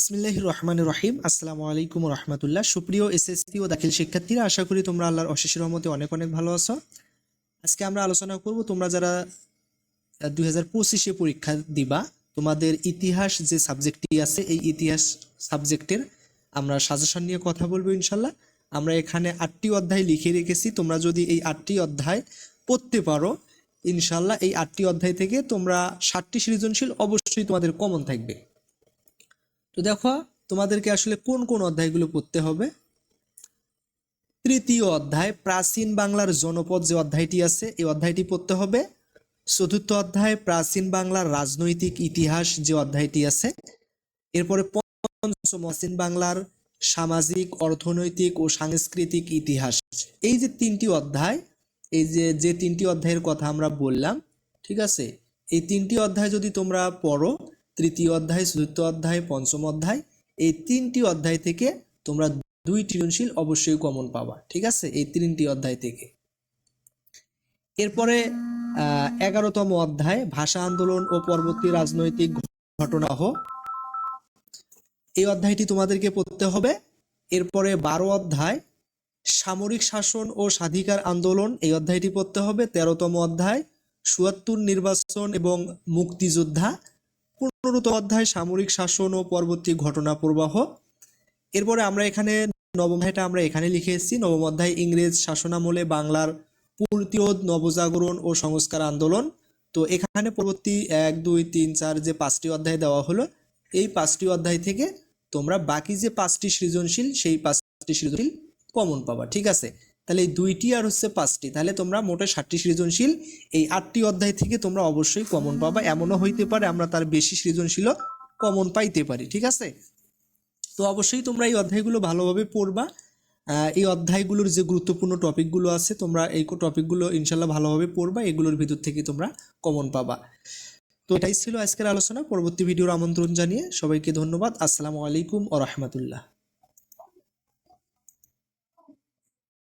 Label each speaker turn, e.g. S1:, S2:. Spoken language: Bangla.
S1: বিসমিল্লাহ রহমান রহিম। আসসালামু আলাইকুম রহমতুল্লাহ। সুপ্রিয় এসএসসি ও দাখিল শিক্ষার্থীরা, আশা করি তোমরা আল্লাহর অশেষ রহমতে অনেক অনেক ভালো আছো। আজকে আমরা আলোচনা করব, তোমরা যারা দুই হাজার পরীক্ষা দিবা, তোমাদের ইতিহাস যে সাবজেক্টটি আছে, এই ইতিহাস সাবজেক্টের আমরা সাজেশন নিয়ে কথা বলব ইনশাল্লাহ আমরা এখানে আটটি অধ্যায় লিখে রেখেছি। তোমরা যদি এই আটটি অধ্যায় পড়তে পারো ইনশাল্লাহ এই আটটি অধ্যায় থেকে তোমরা ষাটটি সৃজনশীল অবশ্যই তোমাদের কমন থাকবে। তো দেখো, তোমাদেরকে আসলে কোন কোন অধ্যায়গুলো পড়তে হবে? তৃতীয় অধ্যায়, প্রাচীন বাংলার জনপদ যে অধ্যায়টি আছে, এই অধ্যায়টি পড়তে হবে। চতুর্থ অধ্যায়, প্রাচীন বাংলার রাজনৈতিক ইতিহাস যে অধ্যায়টি আছে, এরপরে পঞ্চম, প্রাচীন বাংলার সামাজিক, অর্থনৈতিক ও সাংস্কৃতিক ইতিহাস। এই যে তিনটি অধ্যায়, এই যে যে তিনটি অধ্যায়ের কথা আমরা বললাম, ঠিক আছে? এই তিনটি অধ্যায় যদি তোমরা পড়ো তৃতীয় অধ্যায়, চতুর্থ অধ্যায়, পঞ্চম অধ্যায়, এই তিনটি অধ্যায় থেকে তোমরা দুই সৃজনশীল অবশ্যই কমন পাবা, ঠিক আছে? এই তিনটি অধ্যায় থেকে। এরপরে এগারোতম অধ্যায়, ভাষা আন্দোলন ও পরবর্তী রাজনৈতিক ঘটনা হোক এই অধ্যায়টি তোমাদেরকে পড়তে হবে। এরপরে বারো অধ্যায়, সামরিক শাসন ও স্বাধিকার আন্দোলন, এই অধ্যায়টি পড়তে হবে। তেরোতম অধ্যায় সুয়াত্তর নির্বাচন এবং মুক্তিযোদ্ধা পনেরোতম অধ্যায়, সামরিক শাসন ও পরবর্তী ঘটনা প্রবাহ। এরপরে আমরা এখানে নবম অধ্যায়টা আমরা এখানে লিখে এসেছি। নবম অধ্যায়, ইংরেজ শাসনামলে বাংলার প্রতিরোধ নবজাগরণ ও সংস্কার আন্দোলন। তো এখানে পরবর্তী এক, দুই, তিন, চার যে পাঁচটি অধ্যায় দেওয়া হলো, এই পাঁচটি অধ্যায় থেকে তোমরা বাকি যে পাঁচটি সৃজনশীল, সেই পাঁচটি সৃজনশীল কমন পাবা, ঠিক আছে? তাহলে এই দুইটি আর হচ্ছে পাঁচটি, তাহলে তোমরা মোটে ষাটটি সৃজনশীল, এই আটটি অধ্যায় থেকে তোমরা অবশ্যই কমন পাবা। এমনও হইতে পারে আমরা তার বেশি সৃজনশীল কমন পাইতে পারি, ঠিক আছে? তো অবশ্যই তোমরা এই অধ্যায়গুলো ভালোভাবে পড়বা। এই অধ্যায়গুলোর যে গুরুত্বপূর্ণ টপিকগুলো আছে, তোমরা এই টপিকগুলো ইনশাল্লাহ ভালোভাবে পড়বা, এগুলোর ভিতর থেকে তোমরা কমন পাবা। তো এটাই ছিল আজকের আলোচনা, পরবর্তী ভিডিওর আমন্ত্রণ জানিয়ে সবাইকে ধন্যবাদ। আসসালামু আলাইকুম ও রহমতুল্লাহ।